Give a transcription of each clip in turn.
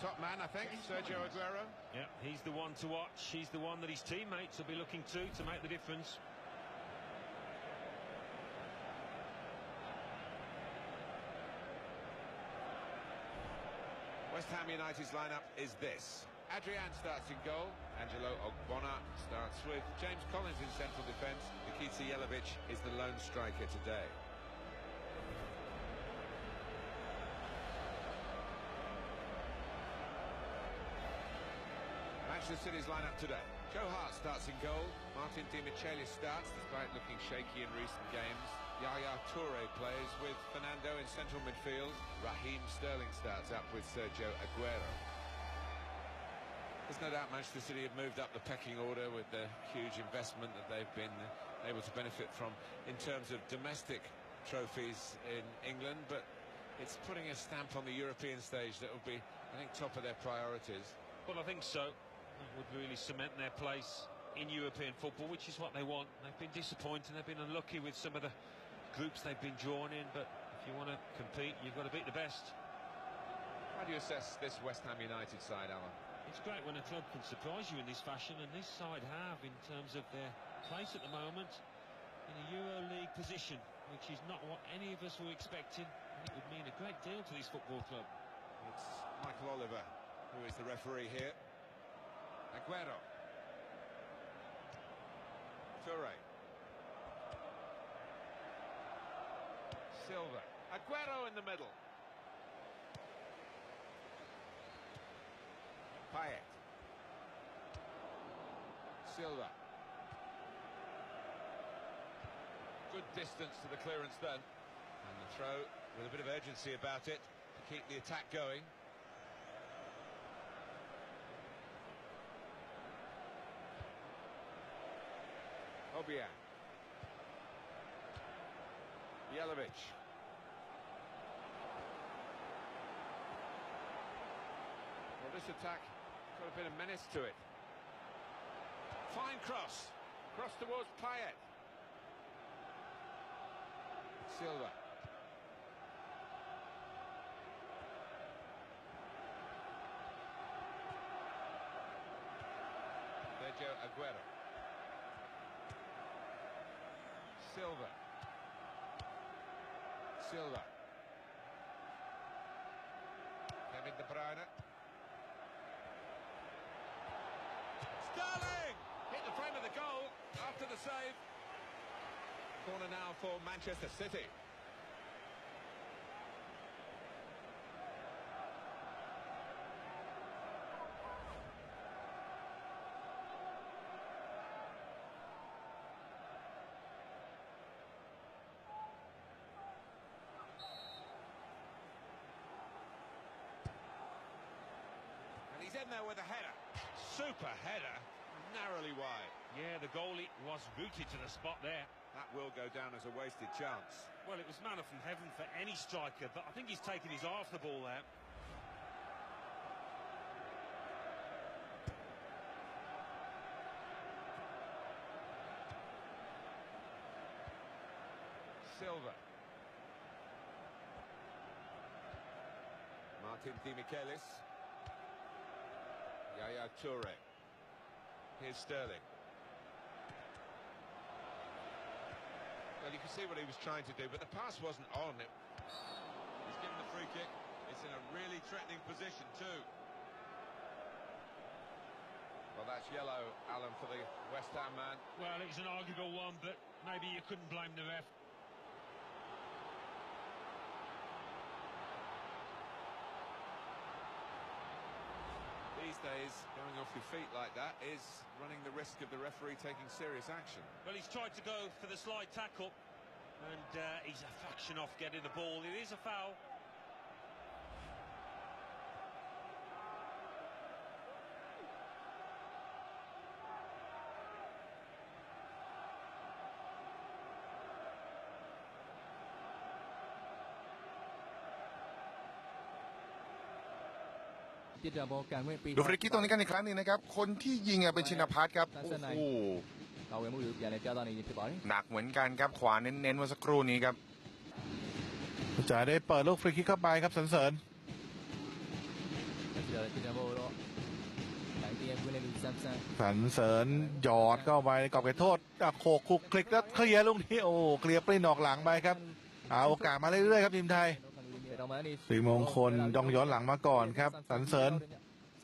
top man, I think, Sergio Aguero. Yeah, he's the one to watch. He's the one that his teammates will be looking to to make the difference. West Ham United's lineup is this. Adrian starts in goal. Angelo Ogbonna starts with James Collins in central defence. Nikita Yelovich is the lone striker today. Manchester City's lineup today. Joe Hart starts in goal. Martin Di Michelis starts despite looking shaky in recent games. Yaya Toure plays with Fernando in central midfield. Raheem Sterling starts up with Sergio Aguero. There's no doubt Manchester City have moved up the pecking order with the huge investment that they've been able to benefit from in terms of domestic trophies in England, but it's putting a stamp on the European stage that will be, I think, top of their priorities. Well, I think so. That would really cement their place in European football, which is what they want. They've been disappointing. They've been unlucky with some of the groups they've been drawn in, but if you want to compete, you've got to beat the best. How do you assess this West Ham United side, Alan? It's great when a club can surprise you in this fashion, and this side have in terms of their place at the moment in a Euro League position, which is not what any of us were expecting. And it would mean a great deal to this football club. It's Michael Oliver who is the referee here. Aguero. Toure. Silva. Aguero in the middle. Payet. Silva. Good distance to the clearance then. And the throw with a bit of urgency about it to keep the attack going. Obiang. Yelovich. Well, this attack got a bit of menace to it. Fine cross. Cross towards Payet. Silva. Sergio Aguero. Silva. Silva. Kevin De Bruyne. Sterling! Hit the frame of the goal after the save. Corner now for Manchester City. And he's in there with a header. Super header, narrowly wide. Yeah, the goalie was rooted to the spot there. That will go down as a wasted chance. Well, it was manna from heaven for any striker, but I think he's taken his eye off the ball there. Silva. Martin Di Michelis. Yaya Toure. Here's Sterling. Well, you can see what he was trying to do, but the pass wasn't on. It. He's given the free kick. It's in a really threatening position too. Well, that's yellow, Alan, for the West Ham man. Well, it's an arguable one, but maybe you couldn't blame the ref. Days, going off your feet like that is running the risk of the referee taking serious action. Well, he's tried to go for the slide tackle, and uh, he's a fraction off getting the ball. It is a foul. ดูฟรีคิกตรงนี้กันอีกครั้งหนึ่งนะครับ คนที่ยิงเป็นชินพัทรครับ โอ้โหหนักเหมือนกันครับ ขวาเน้นๆเมื่าสักครู่นี้ครับจะได้เปิดลูกฟรีคิกเข้าไปครับสันเสริญสันเสริญหยอดเข้าไปกอบเกตโทษอับโขกคุกคลิกแล้วเคลียร์ลูกนี้โอ้เคลียร์ไปในออกหลังไปครับเอาโอกาสมาเรื่อยๆครับทีมไทย สีมงคลดองย้อนหลังมาก่อนครับสันเสริญ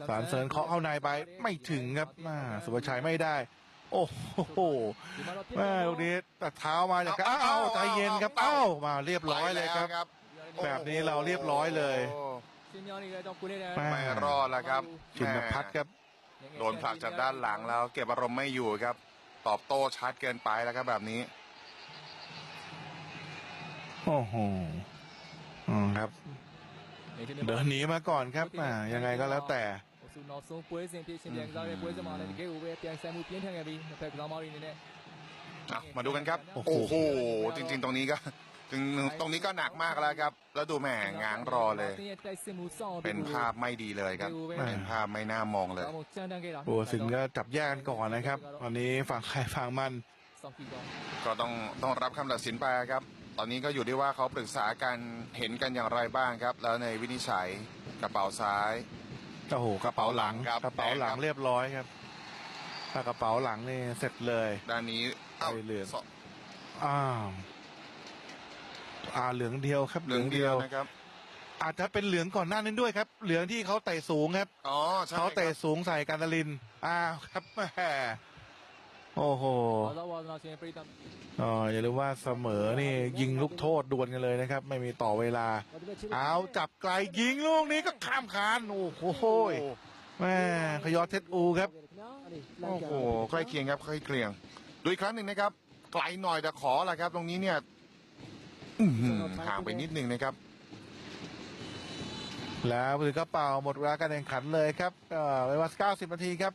สันเสริญเคาะเข้าในไปไม่ถึงครับมาสุภชัยไม่ได้ โอ้โหแม่ลูกนี้ตัดเท้ามาจากอ้าวใจเย็นครับอ้าวมาเรียบร้อยเลยครับ แบบนี้เราเรียบร้อยเลยไม่รอดแล้วครับชินพัดครับโดนผลักจากด้านหลังแล้ว เก็บอารมณ์ไม่อยู่ครับ ตอบโต้ชัดเกินไปแล้วครับแบบนี้ โอ้โห อืมครับ เดินหนีมาก่อนครับอ่ายังไงก็แล้วแต่ ဆူနောက်ဆုံးပွဲစဉ်ဖြစ်ရှင်ပြန်ကစားတဲ့ပွဲစဉ်မှာလည်းတကယ်ကိုပဲပြန်ဆိုင်မှုပြင်းထန်ခဲ့ပြီးတစ်ဖက်ကစားမောင်းရင်းနဲ့ อ่ะมาดูกันครับ โอ้โห โอ้โห จริง ๆ ตรงนี้ก็จริงตรงนี้ก็หนักมากแล้วครับ แล้วดูแหม่ง้างรอเลย တိုက်စစ်မှုစောင့် เป็นภาพไม่ดีเลยครับ เป็นภาพไม่น่ามองเลย ကောင်းကြမ်းတမ်းခဲ့တာ โอ้สินก็จับแยกกันก่อนนะครับตอนนี้ฝั่งใครฝั่งมัน စောင့်ကြည့်တော့ ก็ต้องต้องรับคำตัดสินไปครับ ตอนนี้ก็อยู่ที่ว่าเขาปรึกษากันเห็นกันอย่างไรบ้างครับ แล้วในวินิจฉัยกระเป๋าซ้าย โอ้โหกระเป๋าหลังครับกระเป๋าหลังแดงครับ เรียบร้อยครับถ้ากระเป๋าหลังนี่เสร็จเลย ด้านนี้เอ้าใบเหลืองสอ้าวอ่าเหลืองเดียวครับเหลืองเดียวนะครับอาจจะเป็นเหลืองก่อนหน้านั้นด้วยครับ เหลืองที่เขาเตะสูงครับ อ๋อใช่เขาคเตะรับสูงใส่การตลิน อ้าวครับแหม โอ้โหอ๋ออย่าลืมว่าเสมอนี่ยิงลูกโทษด่วนกันเลยนะครับ ไม่มีต่อเวลา เอาจับไกลยิงลูกนี้ก็ข้ามคานโอ้โหแม่ขยอเท็ตอูครับโอ้โหใกล้เคียงครับใกล้เคียงดูอีกครั้งหนึ่งนะครับ ไกลหน่อยแต่ขอแหละครับ ตรงนี้เนี่ยห่างไปนิดหนึ่งนะครับ แล้วถือกระเป๋าหมดเวลาการแข่งขันเลยครับเวลา90 นาทีครับ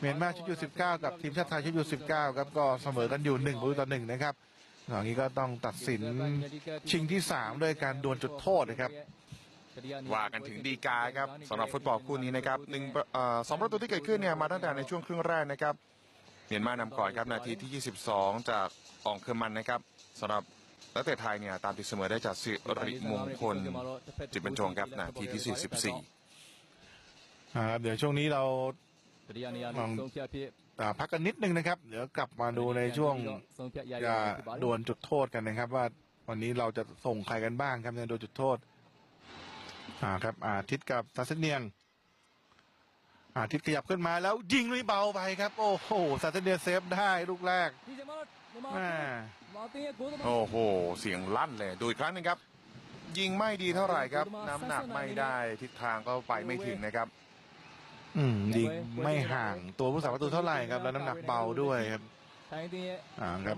เมียนมาชุดยู19กับทีมชาติไทยชุดยู19ครับก็เสมอกันอยู่1ประตูต่อ1นะครับหลังนี้ก็ต้องตัดสินชิงที่3ด้วยการดวลจุดโทษนะครับว่ากันถึงดีกาครับสำหรับฟุตบอลคู่นี้นะครับหนึ่งเอ่อสองประตูที่เกิดขึ้นเนี่ยมาตั้งแต่ในช่วงครึ่งแรกนะครับเมียนมานำก่อนครับนาทีที่ 22 จากอองเคอร์มันนะครับสำหรับนักเตะไทยเนี่ยตามตีเสมอได้จากสิริมงคลจิตบรรจงครับนาทีที่ 44อ่าครับเดี๋ยวช่วงนี้เรา ลองพักกันนิดนึงนะครับ เดี๋ยวกลับมาดูในช่วงจะดวลจุดโทษกันนะครับ ว่าวันนี้เราจะส่งใครกันบ้างครับในดวลจุดโทษ อ่าครับ อาทิตย์กับซาเซเนียง อาทิตย์ขยับขึ้นมาแล้วยิงไม่เบาไปครับ โอ้โหซาเซเนียงเซฟได้ลูกแรกโอ้โห เสียงลั่นเลย ดูอีกครั้งนึงครับ ยิงไม่ดีเท่าไหร่ครับ น้ำหนักไม่ได้ทิศทางก็ไปไม่ถึงนะครับ ยิงไม่ห่างตัวผู้สาประตูเท่าไหร่ครับ แล้วน้ำหนักเบาด้วยครับอ่าครับ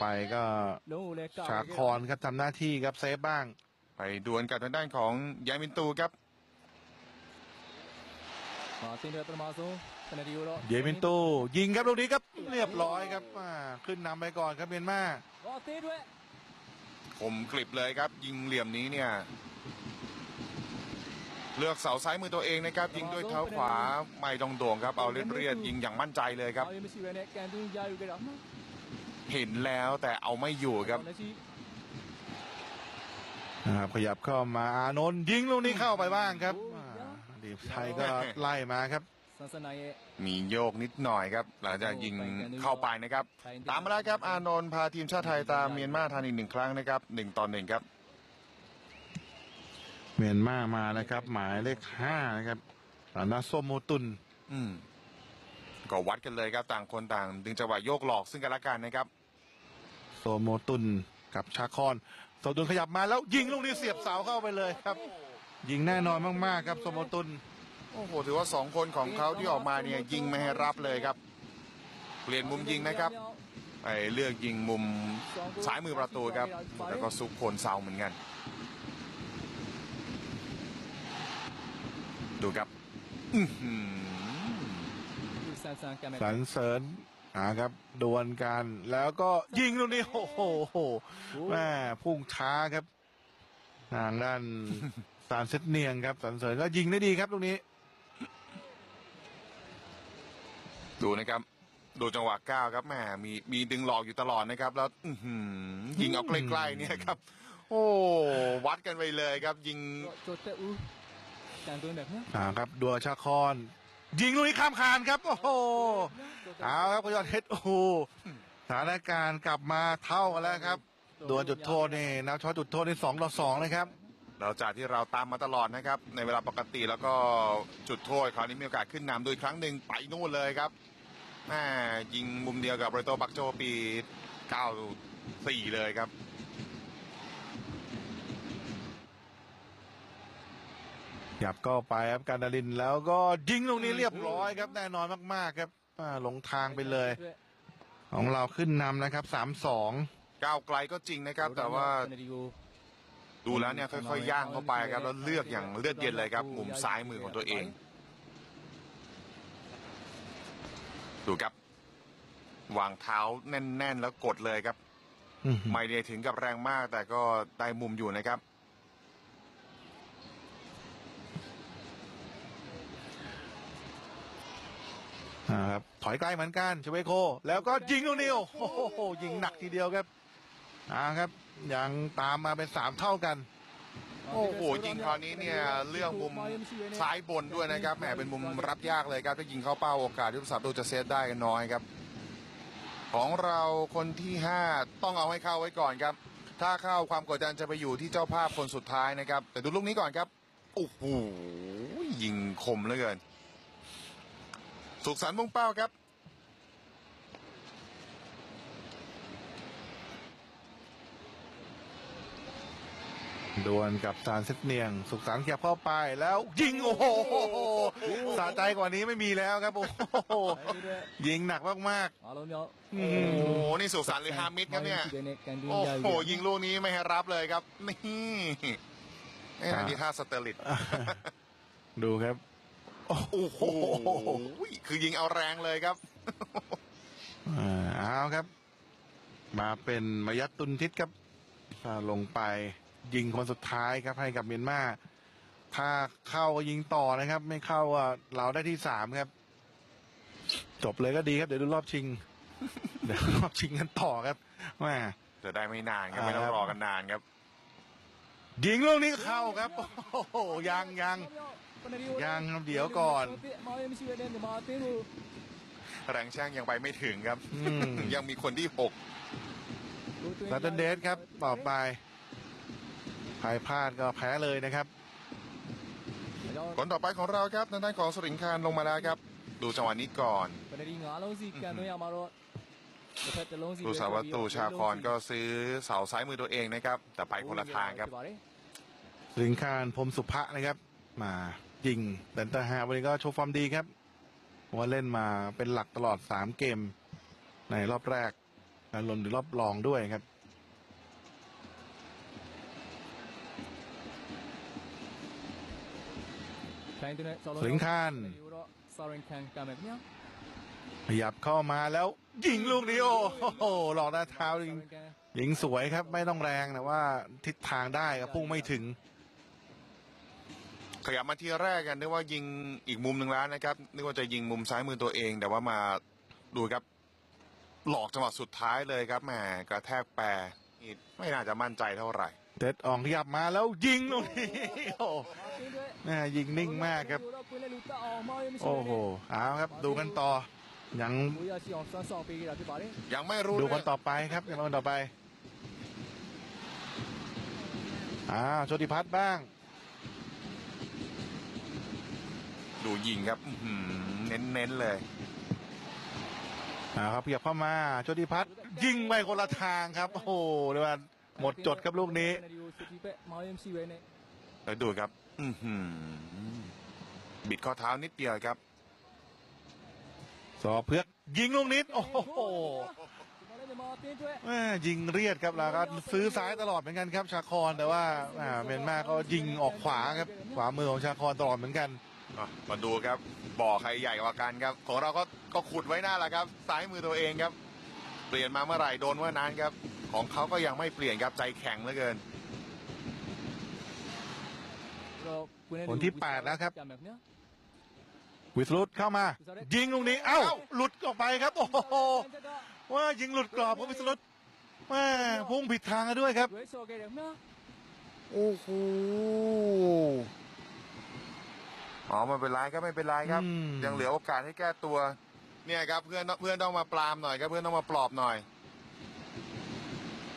ไปก็ชาคอนครับทำหน้าที่ครับเซฟบ้าง ไปดวลกับทางด้านของยามินตูครับเยมินตูยิงครับลูกนี้ครับ เรียบร้อยครับขึ้นนำไปก่อนครับเมียนมาคมกลิบเลยครับ ยิงเหลี่ยมนี้เนี่ย เลือกเสาซ้ายมือตัวเองนะครับยิงด้วยเท้าขวาไม่ตรงโด่งครับเอาเรียบเรียดยิงอย่างมั่นใจเลยครับ เห็นแล้วแต่เอาไม่อยู่ครับขยับเข้ามาอานนท์ยิงลูกนี้เข้าไปบ้างครับดีไทยก็ไล่มาครับมีโยกนิดหน่อยครับ หลังจากยิงเข้าไปนะครับ ตามมาแล้วครับ อานนท์พาทีมชาติไทยตามเมียนมาทันอีกหนึ่งครั้งนะครับหนึ่งต่อหนึ่งครับ เมียนมามานะครับ หมายเลขห้านะครับฐานะโซโมตุน อืมก็วัดกันเลยครับต่างคนต่าง ดึงจังหวะโยกหลอกซึ่งกันและกันนะครับ โซโมตุนกับชาคอนโซโมตุนขยับมาแล้วยิงลูกนี้เสียบเสาเข้าไปเลยครับ ยิงแน่นอนมากๆครับโซโมตุน โอ้โหถือว่าสองคนของเขาที่ออกมาเนี่ยยิงไม่ให้รับเลยครับ เปลี่ยนมุมยิงนะครับไปเลือกยิงมุมซ้ายมือประตูครับ แล้วก็ซุกโคนเสาเหมือนกัน ดูครับสันเสริญนะครับดวลกันแล้วก็ยิงตรงนี้โอ้โหแม่พุ่งช้าครับทางด้านสารเซตเนียงครับสันเสริญก็ยิงได้ดีครับตรงนี้ ดูนะครับ ดูจังหวะก้าวครับแม่มีมีดึงหลอกอยู่ตลอดนะครับ แล้วยิงเอาใกล้ๆเนี่ยครับ โอ้วัดกันไปเลยครับ ยิง การโดนแบบนี้อ่าครับดัวชาคอน ยิงลุยข้ามคานครับ โอ้โหเอาครับยอดเฮดโอ้โหสถานการณ์กลับมาเท่ากันแล้วครับดัวจุดโทษนี่นับช็อตจุดโทษนี่สองต่อสองเลยครับเราจากที่เราตามมาตลอดนะครับ ในเวลาปกติแล้วก็จุดโทษคราวนี้มีโอกาสขึ้นนำโดยครั้งหนึ่งไปนู่นเลยครับแม่ยิงมุมเดียวกับโรโตบักโจปีเก้าสี่เลยครับ ยับก็ไปครับการดารินแล้วก็ยิงลูกนี้เรียบร้อยครับแน่นอนมาก ๆ ครับอ่าหลงทางไปเลย ของเราขึ้นนำนะครับสามสองก้าวไกลก็จริงนะครับ แต่ว่าดูแล้วเนี่ยค่อยๆย่างเข้าไปครับแล้วเลือกอย่างเลือดเย็นเลยครับ มุมซ้ายมือของตัวเอง ดูครับ วางเท้าแน่น ๆ แล้วกดเลยครับ ไม่ได้ถึงกับแรงมากแต่ก็ได้มุมอยู่นะครับ อ่าครับ ถอยไกลเหมือนกันเชเวโค แล้วก็ยิงลูกนี้โอ้โหยิงหนักทีเดียวครับอ่าครับยังตามมาเป็นสามเท่ากัน โอ้โหยิงคราวนี้เนี่ยเลือกมุมซ้ายบนด้วยนะครับแหมเป็นมุมรับยากเลยครับถ้ายิงเข้าเป้าโอกาสที่ผู้สาประตูจะเซฟได้น้อยครับ ของเราคนที่ 5 ต้องเอาให้เข้าไว้ก่อนครับ ถ้าเข้าความกดดันจะไปอยู่ที่เจ้าภาพคนสุดท้ายนะครับ แต่ดูลูกนี้ก่อนครับโอ้โหยิงคมเหลือเกิน สุขสันต์วงเป้าครับ ดวลกับซานเซตเนียง สุขสันต์เขียบเข้าไปแล้ว ยิงโอ้โหสะใจกว่านี้ไม่มีแล้วครับ โอ้โหยิงหนักมากๆ โอ้โหนี่สุขสันต์หรือฮามิดครับเนี่ย โอ้โห ยิงลูกนี้ไม่ให้รับเลยครับ นี่นี่นดีท่าสเตอร์ลิต ดูครับ โอ้โหคือยิงเอาแรงเลยครับอ่าเอาครับ มาเป็นมายัดตุนทิศครับอ่าลงไปยิงคนสุดท้ายครับให้กับเมียนมาถ้าเข้าก็ยิงต่อนะครับ ไม่เข้าอะเราได้ที่สามครับ จบเลยก็ดีครับ เดี๋ยวดูรอบชิง เดี๋ยวรอบชิงกันต่อครับแม่จะได้ไม่นานครับไม่ต้องรอกันนานครับยิงลูกนี้เข้าครับ โอ้โหยังยัง ยังครับเดี๋ยวก่อน แรงแช่งยังไปไม่ถึงครับ ยังมีคนที่หกซาตนเดสครับต่อไปใครพลาดก็แพ้เลยนะครับคนต่อไปของเราครับทางด้านของสริงคารลงมาแล้วครับ ดูจังหวะนี้ก่อนดูสาวตูชาคอนก็ซื้อเสาซ้ายมือตัวเองนะครับ แต่ไปคนละทางครับสริงคารพรมสุภะนะครับ มา ยิงเซนเตอร์ฮาวันนี้ก็โชว์ฟอร์มดีครับว่าเล่นมาเป็นหลักตลอดสามเกม ในรอบแรกรวมถึงรอบรองด้วยครับสิงคานขยับเข้ามาแล้ว ยิงลูกนี้โอ้โหหลอกหน้าเท้ายิงสวยครับ ไม่ต้องแรงนะว่าทิศทางได้ก็พุ่งไม่ถึง ขยับมาทีแรกกันนึกว่ายิงอีกมุมหนึ่งแล้วนะครับนึกว่าจะยิงมุมซ้ายมือตัวเอง แต่ว่ามาดูครับ หลอกจังหวะสุดท้ายเลยครับแหมกระแทกแปรไม่น่าจะมั่นใจเท่าไหร่ เต็ดอ่องขยับมาแล้วยิงตรงนี้โอ้โหแม่ยิงนิ่งมากครับ โอ้โหเอาครับดูกันต่อ ยังยังไม่รู้ดูกันต่อไปครับยังดูกันต่อไปอ้าวโชติพัฒน์บ้าง ดูยิงครับเน้นๆเลยนะครับเพียบเข้ามาโชติพัฒน์ยิงไปคนละทางครับ โอ้โหเรียว่าหมดจดครับลูกนี้เดูครับบิดข้อเท้านิดเดียวครับ สอบเพื่อกยิงลูกนิด โอ้โหยิงเรียดครับแล้วก็ซื้อซ้ายตลอดเหมือนกันครับ ชาคอนแต่ว่าเมียนมาก็ยิงออกขวาครับ ขวามือของชาคอนตลอดเหมือนกัน มาดูครับบ่อใครใหญ่กว่ากันครับ ของเราก็ก็ขุดไว้หน้าและครับซ้ายมือตัวเองครับ เปลี่ยนมาเมื่อไหร่โดนเมื่อนั้นครับ ของเขาก็ยังไม่เปลี่ยนครับใจแข็งเหลือเกิน ผลที่ 8 แล้วครับ วิสรุตเข้ามา ยิงตรงนี้ เอ้า หลุดออกไปครับ โอ้โหว่ายิงหลุดกรอบของวิสรุตแม่พุ่งผิดทางด้วยครับ โอ้โห อ๋อมันเป็นไรครัไม่เป็นไรครับยังเหลือโอกาสให้แก้ตัว เนี่ยครับเพื่อนเพื่อนต้องมาปรามหน่อยครับเพื่อนต้องมาปลอบหน่อย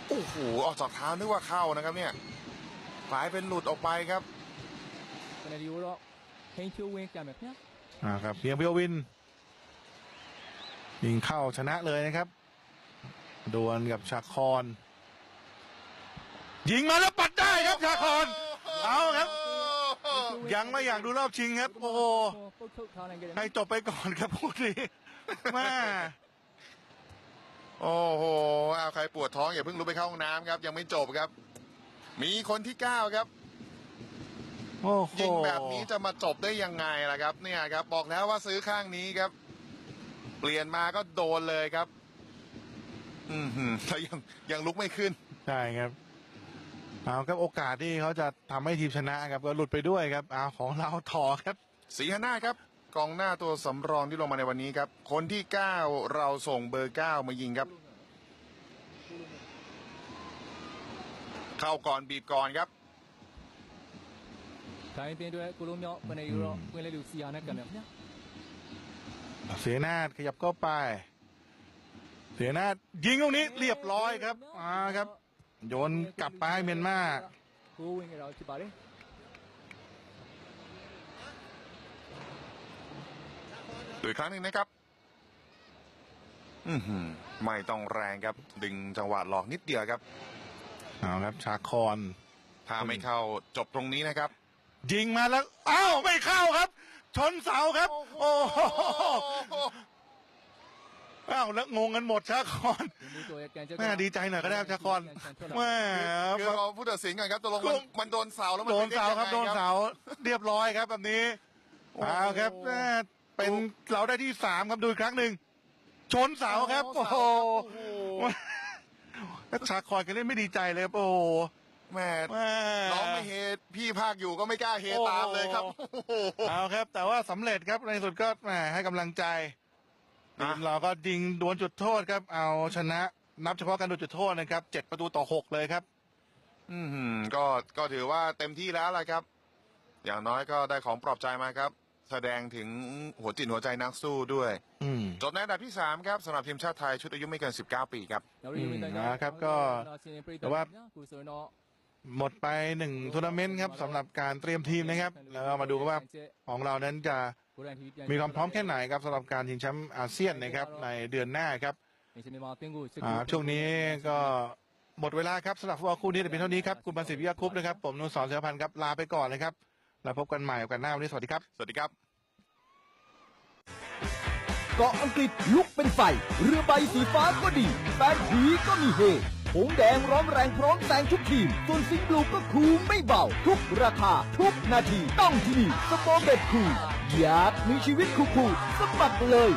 โอ้โหออกจากเท้านึกว่าเข้านะครับเนี่ยกลายเป็นหลุดออกไปครับ 그날이후로 벤큐 우행감에 그냥 อ่าครับเพียงเบียววินยิงเข้าชนะเลยนะครับ ดวลกับชาคอนยิงมาแล้วปัดได้ครับชาคอน เอาครับ ยังไม่อยากดูรอบชิงครับ โอ้โหให้จบไปก่อนครับพวกนี้แม่โอ้โหเอาใครปวดท้องอย่าเพิ่งรู้ไปเข้าห้องน้ำครับ ยังไม่จบครับ มีคนที่เก้าครับยิงแบบนี้จะมาจบได้ยังไงล่ะครับ เนี่ยครับ บอกแล้วว่าซื้อข้างนี้ครับ เปลี่ยนมาก็โดนเลยครับ อืมแต่ยังยังลุกไม่ขึ้นใช่ครับ เอาครับโอกาสที่เขาจะทำให้ทีมชนะครับ ก็หลุดไปด้วยครับ เอาของเราถอครับ สีหน้าครับกองหน้าตัวสำรองที่ลงมาในวันนี้ครับ คนที่ 9 เราส่งเบอร์ 9 มายิงครับ เข้าก่อนบีบก่อนครับ ခိုင်းတင်အတွက်ကိုလုံးမြောက်ပနယ်ဒီကိုတော့ဝင်လဲလူစီယာနဲ့ကံမယ်ခင်ဗျာ เสียนาดขยับเข้าไป เสียนาดยิงตรงนี้เรียบร้อยครับอ่าครับ โยนกลับไปให้เมียนมาดูอีครั้งหนึ่งนะครับอไม่ต้องแรงครับ ดึงจังหวะหลอกนิดเดียวครับเอาครับชาคอนถ้าไม่เข้าจบตรงนี้นะครับ ยิงมาแล้วอ้าวไม่เข้าครับ ชนเสาครับ โอ้โห อ้าวแล้วงงกันหมดชาคอนแม่ดีใจหน่อยก็ได้ชาคอนแม่คือเราผู้ตัดสินกันครับตกลงมันโดนเสาแล้วมันโดนเสาครับโดนเสาเรียบร้อยครับแบบนี้อ้าวครับแม่เป็นเราได้ที่สามครับดูครั้งหนึ่งชนเสาครับโอ้โหชาคอนก็เล่นไม่ดีใจเลยโอ้แม่ร้องไม่เฮพี่ภาคอยู่ก็ไม่กล้าเฮตามเลยครับเอาครับ แต่ว่าสำเร็จครับในสุดก็แหมให้กำลังใจ ทีมเราก็ดิงดวลจุดโทษครับ เอาชนะนับเฉพาะการดวลจุดโทษนะครับเจ็ดประตูต่อหกเลยครับ อืมก็ก็ถือว่าเต็มที่แล้วละครับ อย่างน้อยก็ได้ของปลอบใจมาครับ แสดงถึงหัวจิตหัวใจนักสู้ด้วยจบในอันดับที่สามครับสำหรับทีมชาติไทยชุดอายุไม่เกิน 19 ปีครับนะครับก็แต่ว่าหมดไปหนึ่งทัวร์นาเมนต์ครับสำหรับการเตรียมทีมนะครับ แล้วมาดูว่าของเรานั้นจะ มีความพร้อมแค่ไหนครับสำหรับการชิงแชมป์อาเซียนนะครับในเดือนหน้าครับช่วงนี้ก็หมดเวลาครับสำหรับฟุตบอลคู่นี้แต่เป็นเท่านี้ครับคุณบรนสิทธิ์วิยาคุปนะครับผมนุ่สอนเสือพันธ์ครับลาไปก่อนเลยครับแล้วพบกันใหม่กันหน้าวันนี้สวัสดีครับ สวัสดีครับเกาะอังกฤษลุกเป็นไฟ เรือใบสีฟ้าก็ดีแฟนผีก็มีเฮผงแดงร้อนแรงพร้อมแซงทุกทีม ส่วนซิงบลูก็คูไม่เบา ทุกราคา ทุกนาที ต้องที่นี่สปอร์เบ็ดคู อยากมีชีวิตคู่ๆสมัครเลย